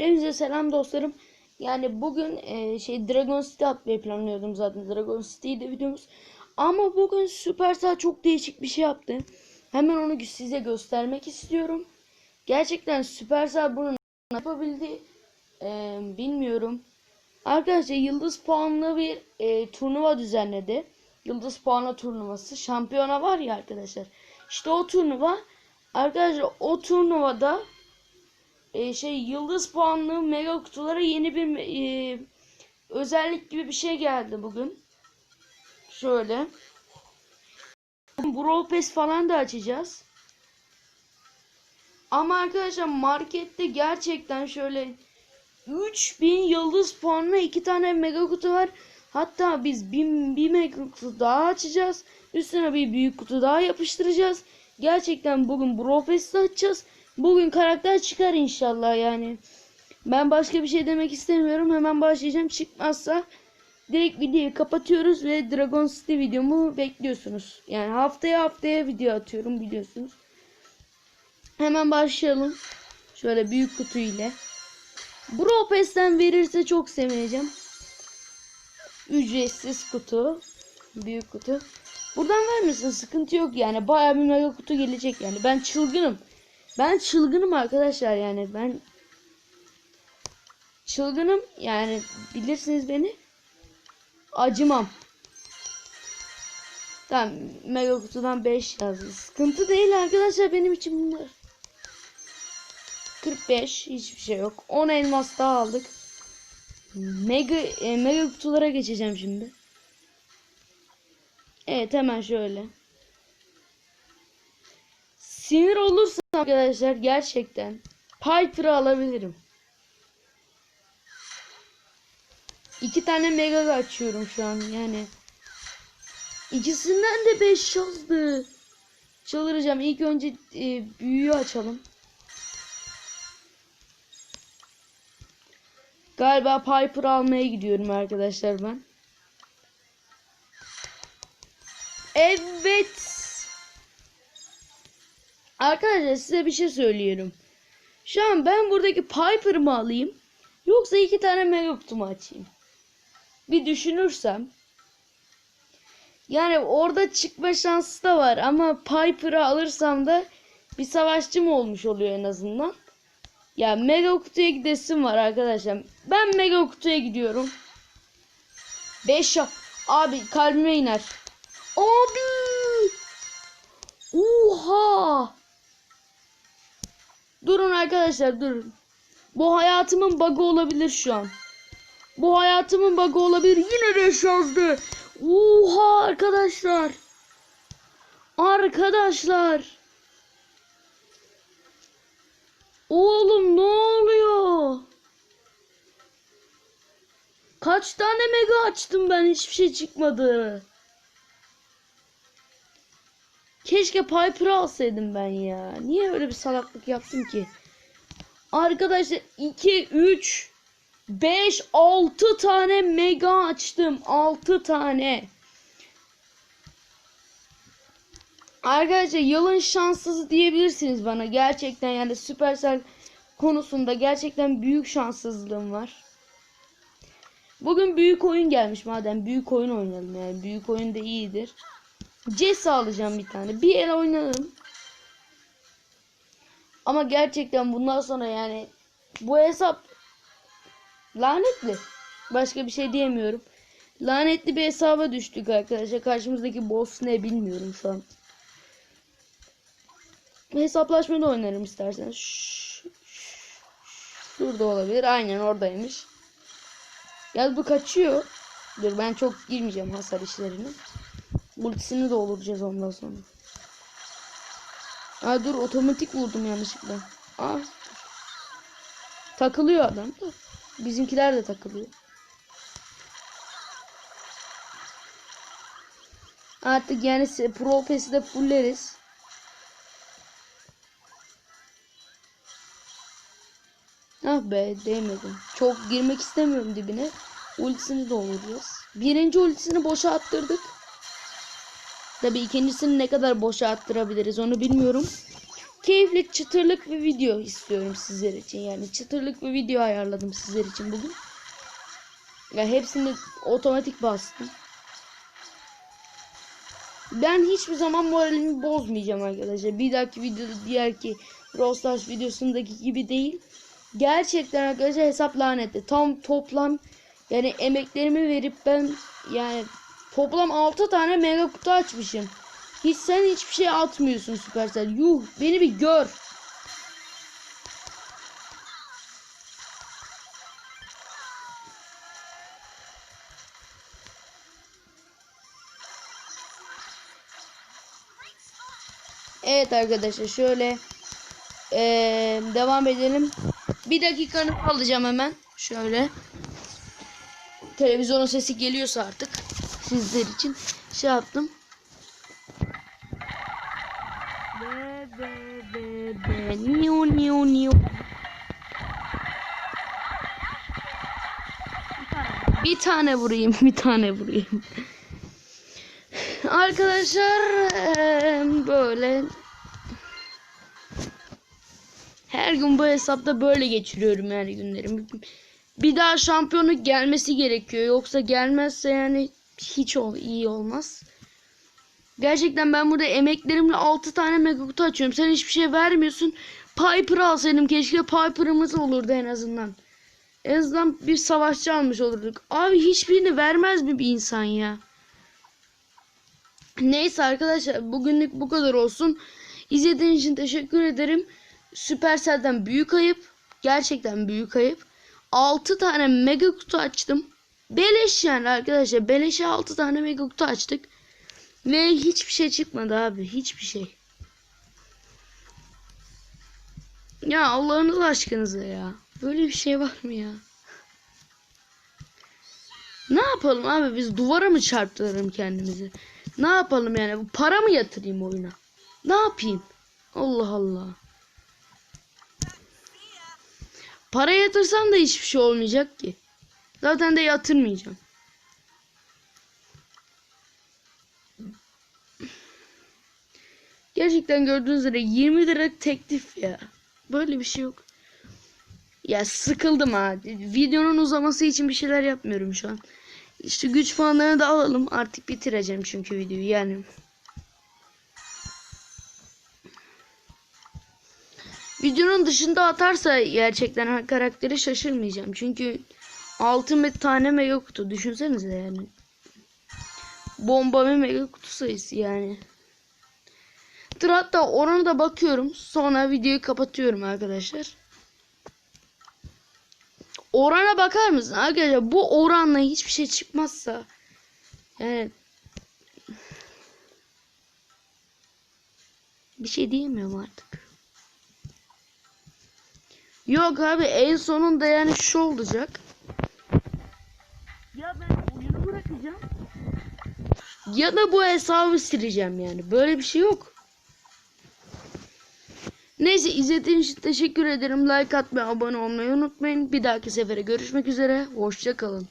Hepinize selam dostlarım. Yani bugün e, şey Dragon City atmayı planlıyordum zaten. Dragon City'de videomuz. Ama bugün Supercell çok değişik bir şey yaptı. Hemen onu size göstermek istiyorum. Gerçekten Supercell bunu yapabildi e, bilmiyorum. Arkadaşlar yıldız puanlı bir e, turnuva düzenledi. Yıldız puanlı turnuvası. Şampiyona var ya arkadaşlar. İşte o turnuva. Arkadaşlar o turnuvada e, şey yıldız puanlı mega kutulara yeni bir e, özellik gibi bir şey geldi bugün. Şöyle. Brawl Pass falan da açacağız. Ama arkadaşlar markette gerçekten şöyle 3000 yıldız puanlı iki tane mega kutu var. Hatta biz bir, bir mega kutu daha açacağız. Üstüne bir büyük kutu daha yapıştıracağız. Gerçekten bugün Brawl Pass'ı açacağız. Bugün karakter çıkar inşallah yani. Ben başka bir şey demek istemiyorum. Hemen başlayacağım. Çıkmazsa direkt videoyu kapatıyoruz ve Dragon City videomu bekliyorsunuz. Yani haftaya haftaya video atıyorum biliyorsunuz. Hemen başlayalım. Şöyle büyük kutu ile. Bro Pass'ten verirse çok sevineceğim. Ücretsiz kutu. Büyük kutu. Buradan vermesin sıkıntı yok yani. Bayağı bir mega kutu gelecek yani. Ben çılgınım. Ben çılgınım arkadaşlar yani. Ben çılgınım yani bilirsiniz beni. Acımam. Tamam mega kutudan 5 yazdı. Sıkıntı değil arkadaşlar benim için bunlar. 45 hiçbir şey yok. 10 elmas daha aldık. Mega e, mega kutulara geçeceğim şimdi. Evet hemen şöyle. Sinir olursam arkadaşlar gerçekten Piper'ı alabilirim. İki tane mega açıyorum şu an yani. İkisinden de 5 yazdı. Çıldıracağım. İlk önce e, büyüğü açalım. Galiba Piper almaya gidiyorum arkadaşlar ben. Evet. Arkadaşlar size bir şey söylüyorum. Şu an ben buradaki Piper'ı mı alayım? Yoksa iki tane mega kutumu açayım? Bir düşünürsem. Yani orada çıkma şansı da var ama Piper'ı alırsam da bir savaşçı mı olmuş oluyor en azından. Ya mega kutuya gidesim var arkadaşlar. Ben mega kutuya gidiyorum. 5 Abi kalbime iner. Abi. Oha. Arkadaşlar durun. Bu hayatımın bug'ı olabilir şu an. Bu hayatımın bug'ı olabilir. Yine de yazdı. Oha arkadaşlar. Arkadaşlar. Oğlum ne oluyor? Kaç tane mega açtım ben hiçbir şey çıkmadı. Keşke Piper'ı alsaydım ben ya. Niye öyle bir salaklık yaptım ki? Arkadaşlar 2, 3, 5, 6 tane mega açtım. 6 tane. Arkadaşlar yılın şanssızı diyebilirsiniz bana. Gerçekten yani Supercell konusunda gerçekten büyük şanssızlığım var. Bugün büyük oyun gelmiş madem büyük oyun oynayalım yani büyük oyun da iyidir. Jess alacağım bir tane. Bir el oynarım. Ama gerçekten bundan sonra yani bu hesap lanetli. Başka bir şey diyemiyorum. Lanetli bir hesaba düştük arkadaşlar. Karşımızdaki boss ne bilmiyorum şu an. Hesaplaşmada oynarım isterseniz. Şurada olabilir. Aynen oradaymış. Ya bu kaçıyor. Dur ben çok girmeyeceğim hasar işlerine. Ultisini dolduracağız ondan sonra. Aa dur otomatik vurdum yanlışlıkla. Aa. Takılıyor adam da. Bizimkiler de takılıyor. Artık yani Pro Pass'i de fulleriz. Ah be değmedim. Çok girmek istemiyorum dibine. Ultisini dolduracağız. Birinci ultisini boşa attırdık. Tabi ikincisini ne kadar boşa attırabiliriz onu bilmiyorum. keyifli çıtırlık bir video istiyorum sizler için. Yani çıtırlık bir video ayarladım sizler için bugün. Ya hepsini otomatik bastım. Ben hiçbir zaman moralimi bozmayacağım arkadaşlar. Bir dahaki videoda diğer ki Brawl Stars videosundaki gibi değil. Gerçekten arkadaşlar hesap lanetli. Tam toplam yani emeklerimi verip ben yani toplam 6 tane mega kutu açmışım. Hiç sen hiçbir şey atmıyorsun Supercell. Yuh beni bir gör. Evet arkadaşlar şöyle eee, devam edelim. Bir dakikanı alacağım hemen. Şöyle. Televizyonun sesi geliyorsa artık sizler için şey yaptım. Be be be be niu niu niu. Bir tane vurayım, bir tane vurayım. Arkadaşlar böyle her gün bu hesapta böyle geçiriyorum yani günlerimi. Bir daha şampiyonluk gelmesi gerekiyor. Yoksa gelmezse yani hiç ol iyi olmaz. Gerçekten ben burada emeklerimle 6 tane mega kutu açıyorum. Sen hiçbir şey vermiyorsun. Piper alsaydım keşke Piper'ımız olurdu en azından. En azından bir savaşçı almış olurduk. Abi hiçbirini vermez mi bir insan ya? Neyse arkadaşlar bugünlük bu kadar olsun. İzlediğiniz için teşekkür ederim. Supercell'den büyük ayıp. Gerçekten büyük ayıp. 6 tane mega kutu açtım. Beleş yani arkadaşlar. Beleşe 6 tane mega kutu açtık. Ve hiçbir şey çıkmadı abi. Hiçbir şey. Ya Allah'ınız aşkınıza ya. Böyle bir şey var mı ya? Ne yapalım abi biz duvara mı çarptıralım kendimizi? Ne yapalım yani? Bu Para mı yatırayım oyuna? Ne yapayım? Allah Allah. Para yatırsam da hiçbir şey olmayacak ki. Zaten de yatırmayacağım. Gerçekten gördüğünüz üzere 20 lira teklif ya. Böyle bir şey yok. Ya sıkıldım ha. Videonun uzaması için bir şeyler yapmıyorum şu an. İşte güç puanlarını da alalım. Artık bitireceğim çünkü videoyu yani. Videonun dışında atarsa gerçekten karakteri şaşırmayacağım. Çünkü 6 tane mega kutu. Düşünsenize yani. Bomba ve mega kutu sayısı yani. Dur hatta oranı da bakıyorum. Sonra videoyu kapatıyorum arkadaşlar. Orana bakar mısın arkadaşlar? Bu oranla hiçbir şey çıkmazsa yani bir şey diyemiyorum artık. Yok abi en sonunda yani şu olacak. Bırakacağım. Ya da bu hesabı sileceğim yani. Böyle bir şey yok. Neyse izlediğiniz için teşekkür ederim. Like atmayı, abone olmayı unutmayın. Bir dahaki sefere görüşmek üzere. Hoşça kalın.